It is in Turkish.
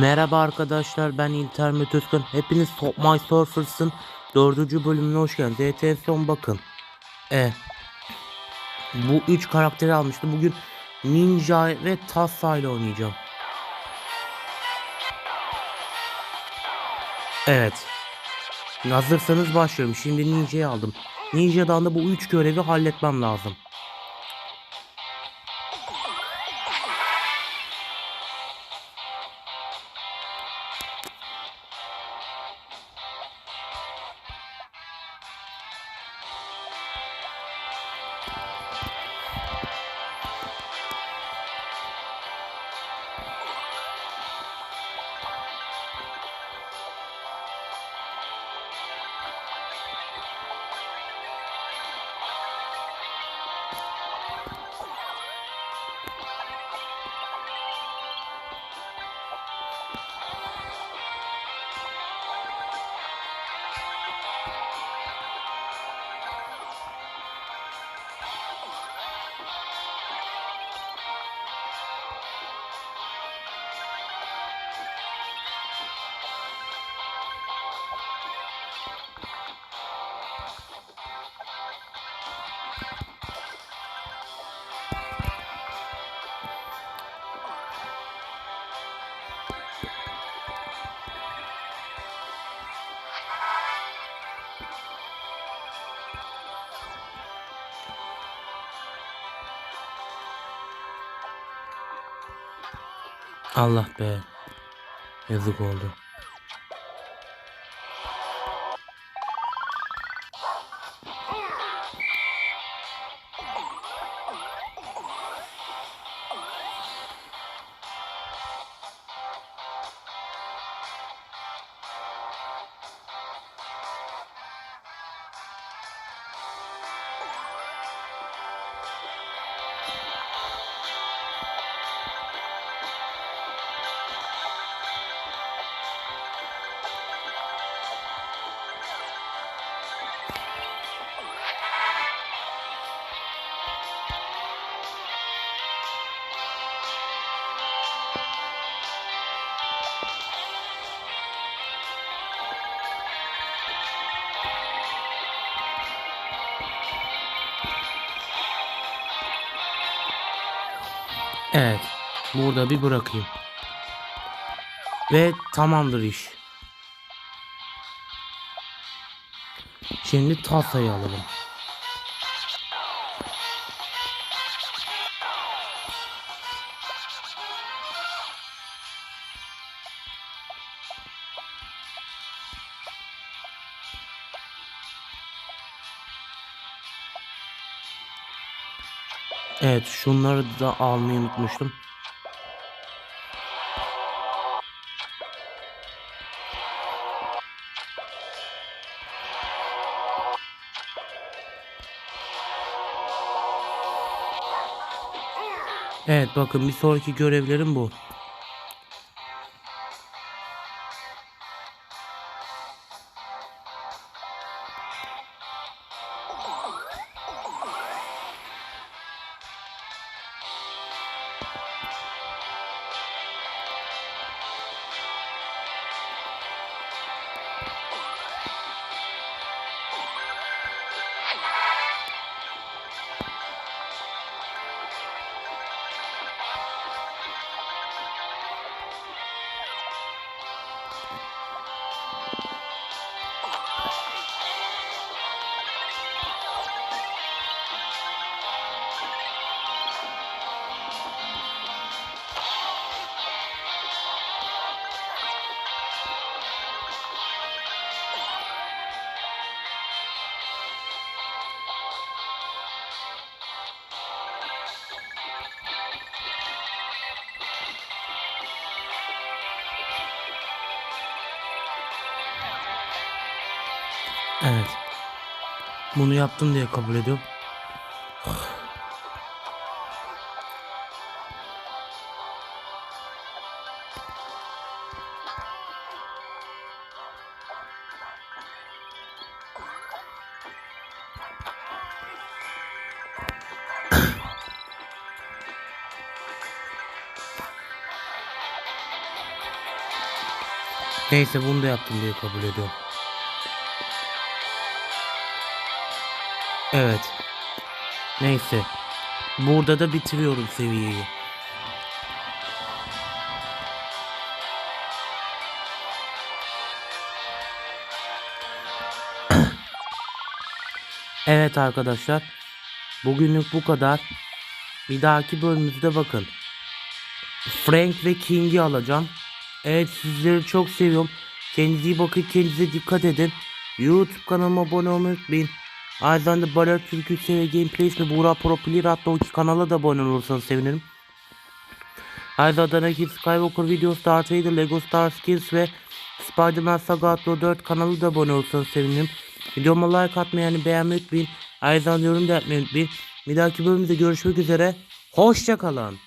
Merhaba arkadaşlar ben İnternet Özkan. Hepiniz Top My Surfers'ın 4. bölümüne hoş geldiniz. En son bakın. E, bu 3 karakteri almıştım. Bugün Ninja ve Tassa ile oynayacağım. Evet. Hazırsanız başlıyorum. Şimdi Ninja'yı aldım. Ninja'dan da bu 3 görevi halletmem lazım. Allah be. Yazık oldu. Evet. Burada bir bırakayım. Ve tamamdır iş. Şimdi tasayı alalım. Evet şunları da almayı unutmuştum. Evet bakın bir sonraki görevlerim bu. Evet. Bunu yaptım diye kabul ediyorum. Neyse bunu da yaptım diye kabul ediyorum. Evet. Neyse. Burada da bitiriyorum seviyeyi. Evet arkadaşlar. Bugünlük bu kadar. Bir dahaki bölümümüzde bakın. Frank ve King'i alacağım. Evet sizleri çok seviyorum. Kendinize iyi bakın. Kendinize dikkat edin. YouTube kanalıma abone olmayı unutmayın. Aynı zamanda Baler Türkü ve Gameplays ve Buğra Pro Player adlı o iki kanala da abone olursanız sevinirim. Aynı zamanda Anakin Skywalker Video Star Trader, Lego Star Skills ve Spider-Man Saga adlı o 4 kanalı da abone olursanız sevinirim. Videoma like atmayı yani beğenmeyi unutmayın. Zamanda yorum da yapmayı unutmayın. Bir dahaki bölümde görüşmek üzere. Hoşçakalın.